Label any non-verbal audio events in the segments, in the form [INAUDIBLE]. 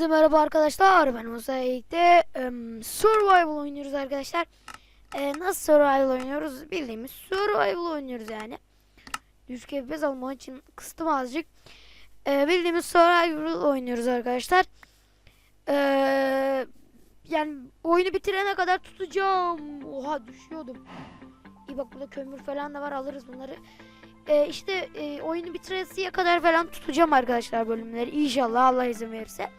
Hepinize merhaba arkadaşlar. Ben Musa birlikte em, Survival oynuyoruz arkadaşlar. E, nasıl Survival oynuyoruz? Bildiğimiz Survival oynuyoruz yani. Düşük FPS almak için kıstım azıcık. E, bildiğimiz Survival oynuyoruz arkadaşlar. E, yani oyunu bitirene kadar tutacağım. Oha düşüyordum. İyi bak burada kömür falan da var alırız bunları. E, işte e, oyunu bitiresiye kadar falan tutacağım arkadaşlar bölümleri. İnşallah Allah izin verirse.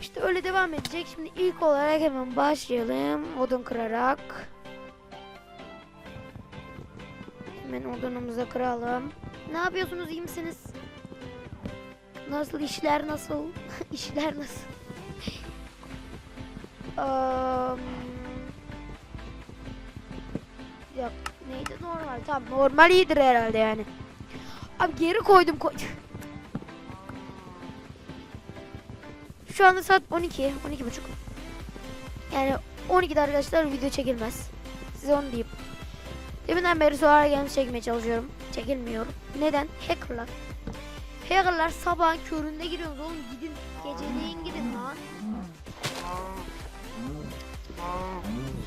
İşte öyle devam edecek. Şimdi ilk olarak hemen başlayalım. Odun kırarak. Hemen odunumuzu kıralım. Ne yapıyorsunuz? iyi misiniz? Nasıl işler nasıl? [LAUGHS] işler nasıl? Am, Yok neydi normal tamam normal iyidir herhalde yani. Abi geri koydum koy. [LAUGHS] Şu anda saat 12 12 buçuk. Yani 12'de arkadaşlar video çekilmez. Size onu diyeyim. Deminden beri sonra gelmiş çekmeye çalışıyorum. Çekilmiyor. Neden? Hackerlar. Hackerlar sabah köründe giriyorsunuz oğlum gidin. Geceleyin gidin lan.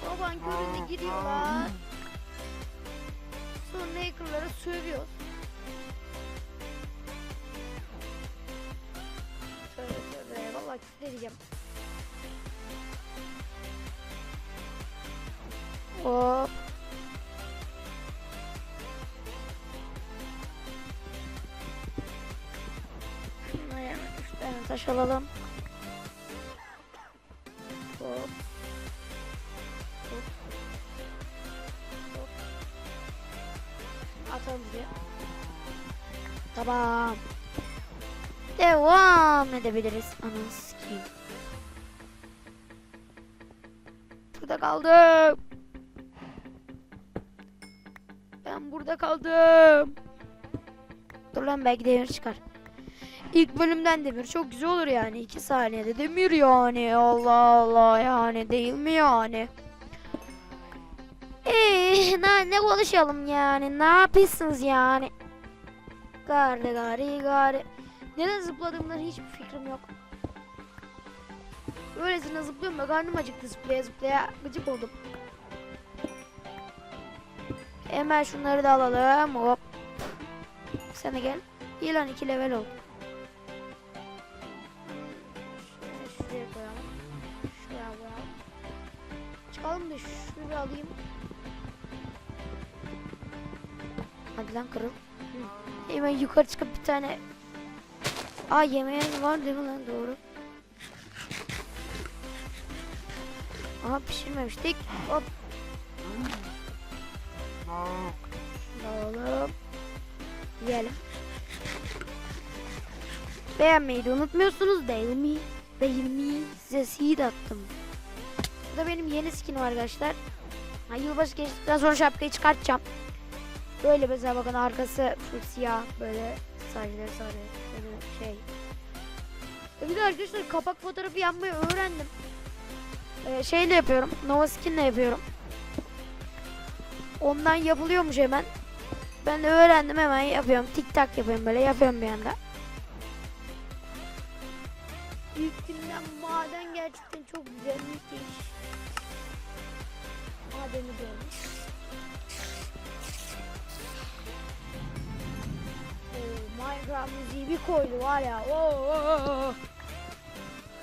Sabah köründe giriyorlar. Sonra hackerlara sövüyor. Edeceğim. Hop. Hemen üç tane taş alalım. Hop. Hop. Hop. Atalım buraya. Tamam. Devam edebiliriz. Ananı sikeyim. Burada kaldım. Ben burada kaldım. Dur lan belki demir çıkar. İlk bölümden demir çok güzel olur yani. 2 saniyede demir yani. Allah Allah yani değil mi yani? Eee ne, ne konuşalım yani? Ne yapıyorsunuz yani? Gari gari gari. Neden zıpladığımdan hiçbir fikrim yok. Öylesine zıplıyorum da karnım acıktı zıplaya zıplaya gıcık oldum. Hemen şunları da alalım. Hop. Sen de gel. İyi lan 2 level ol. Şöyle şuraya koyalım. Şuraya koyalım. Çıkalım da şunu bir alayım. Hadi lan kırıl. Hemen yukarı çıkıp bir tane Aa yemeğin var değil mi lan doğru. Aha pişirmemiştik. Hop. Alalım. Yiyelim. Beğenmeyi de unutmuyorsunuz değil mi? Değil mi? Size seed attım. Bu da benim yeni skinim arkadaşlar. Ha, yılbaşı geçtikten sonra şapkayı çıkartacağım. Böyle mesela bakın arkası siyah böyle saçları sarı böyle şey. E bir de arkadaşlar kapak fotoğrafı yapmayı öğrendim. Ee, şeyle yapıyorum. Nova Skin'le yapıyorum. Ondan yapılıyormuş hemen. Ben de öğrendim hemen yapıyorum. Tik tak yapıyorum böyle yapıyorum bir anda. İlk günden maden gerçekten çok güzel müthiş. Madeni görmüş. Minecraft müziği bir koydu var ya. Oo, oo, oo.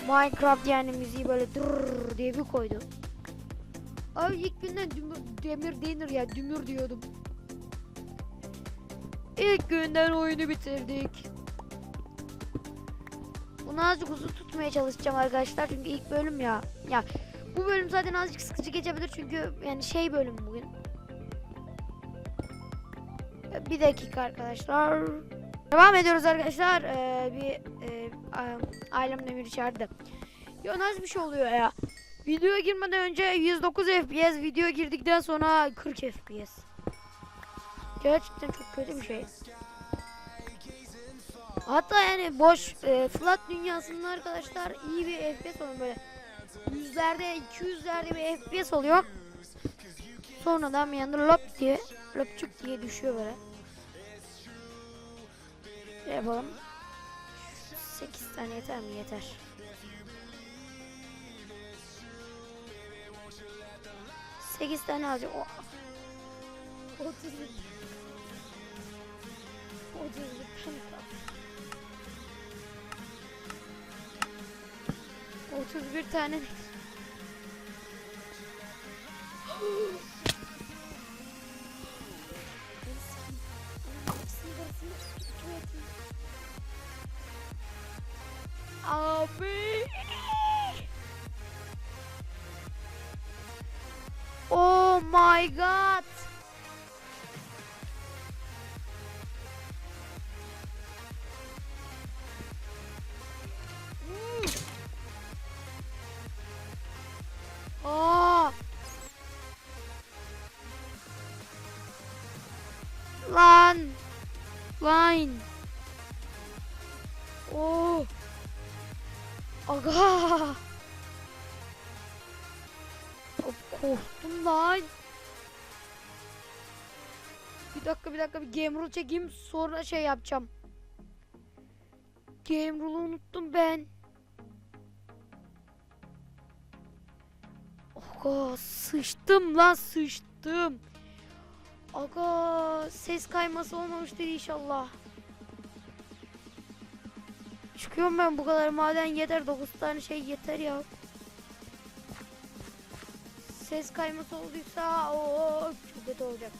Minecraft yani müziği böyle dur diye bir koydu. Abi ilk günden dümür, demir denir ya dümür diyordum. İlk günden oyunu bitirdik. Bunu azıcık uzun tutmaya çalışacağım arkadaşlar çünkü ilk bölüm ya. Ya bu bölüm zaten azıcık sıkıcı geçebilir çünkü yani şey bölüm bugün. Bir dakika arkadaşlar. Devam ediyoruz arkadaşlar. Ee, bir e, a- ailem demir çağırdı. Ya nasıl bir şey oluyor ya? Videoya girmeden önce 109 FPS, video girdikten sonra 40 FPS. Gerçekten çok kötü bir şey. Hatta yani boş e, flat dünyasında arkadaşlar iyi bir FPS oluyor böyle. Yüzlerde, 200'lerde bir FPS oluyor. Sonradan bir anda lop diye, lopçuk diye düşüyor böyle. Şey yapalım. 8 tane yeter mi? Yeter. 8 tane alacağım. O- 31 31 tane kaldı. 31 tane ne? Abi. My god. Hmm. Aa. Lan. Line. Oh. Aga. Korktum lan. Bir dakika bir dakika bir game rule çekeyim sonra şey yapacağım. Game rule'u unuttum ben. Aga sıçtım lan sıçtım. Aga ses kayması olmamıştır inşallah. Çıkıyorum ben bu kadar maden yeter 9 tane şey yeter ya. Ses kayması olduysa o çok kötü olacak.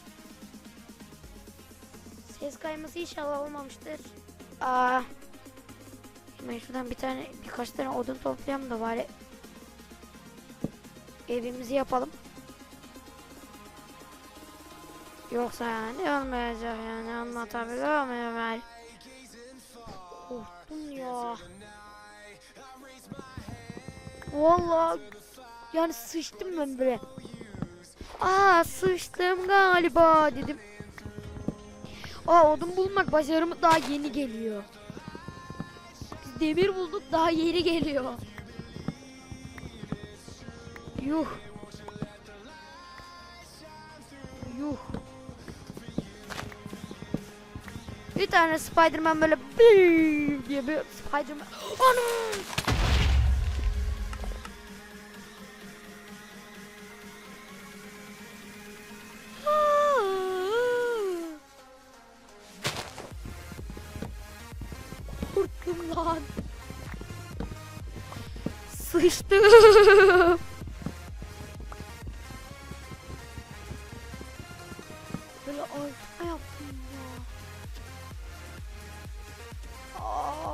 Ses kayması inşallah olmamıştır. Aa. Şimdi şuradan bir tane birkaç tane odun toplayalım da bari evimizi yapalım. Yoksa yani olmayacak yani anlatabiliyor muyum ben? Korktum ya. Vallahi yani sıçtım ben böyle. Aa sıçtım galiba dedim. Aa odun bulmak başarımı daha yeni geliyor. Demir bulduk daha yeni geliyor. Yuh. Yuh. Bir tane Spiderman böyle diye bir Spiderman. Anam! Korktum lan. Sıçtım. Böyle altıma yaptım ya. Aa.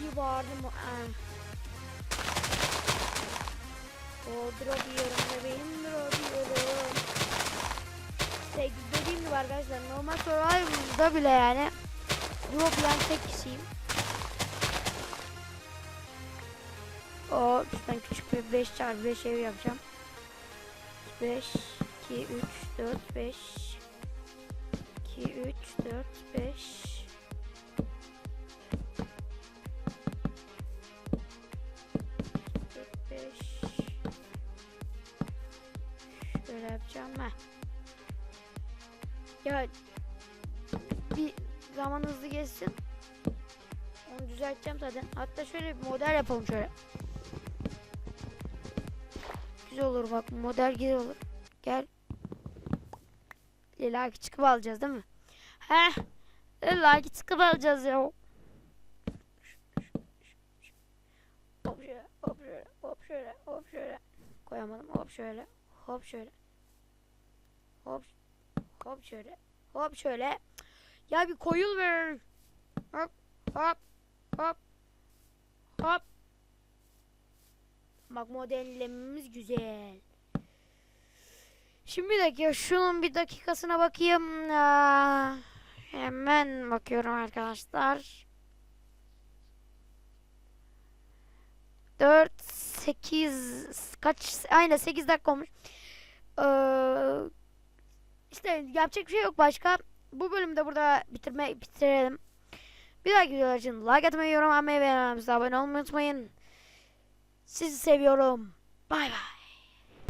İyi bağırdım. Aa. O drop yiyorum bebeğim drop yiyorum. İşte dediğim gibi arkadaşlar normal survival'da bile yani drop yiyen tek kişiyim. O ben küçük bir 5 çarpı 5 ev yapacağım. 5 2 3 4 5 2 3 4 5 5 Şöyle yapacağım ben. Ya bir zaman hızlı geçsin. Onu düzelteceğim zaten. Hatta şöyle bir model yapalım şöyle. Güzel olur bak model güzel olur. Gel. Lilaki çıkıp alacağız değil mi? He. Lilaki çıkıp alacağız ya. Hop şöyle, hop şöyle, hop şöyle, hop şöyle. Koyamadım. Hop şöyle, hop şöyle. Hop, hop şöyle, hop şöyle. Ya bir koyul ver. Hop, hop, hop, hop. Bak modellememiz güzel. Şimdi bir dakika şunun bir dakikasına bakayım. Aa, hemen bakıyorum arkadaşlar. 4 8 kaç aynen 8 dakika olmuş. Ee, işte yapacak bir şey yok başka. Bu bölümü de burada bitirme bitirelim. Bir dahaki videolar için like atmayı, yorum atmayı ve abone olmayı unutmayın. Sizi seviyorum. Bay bay.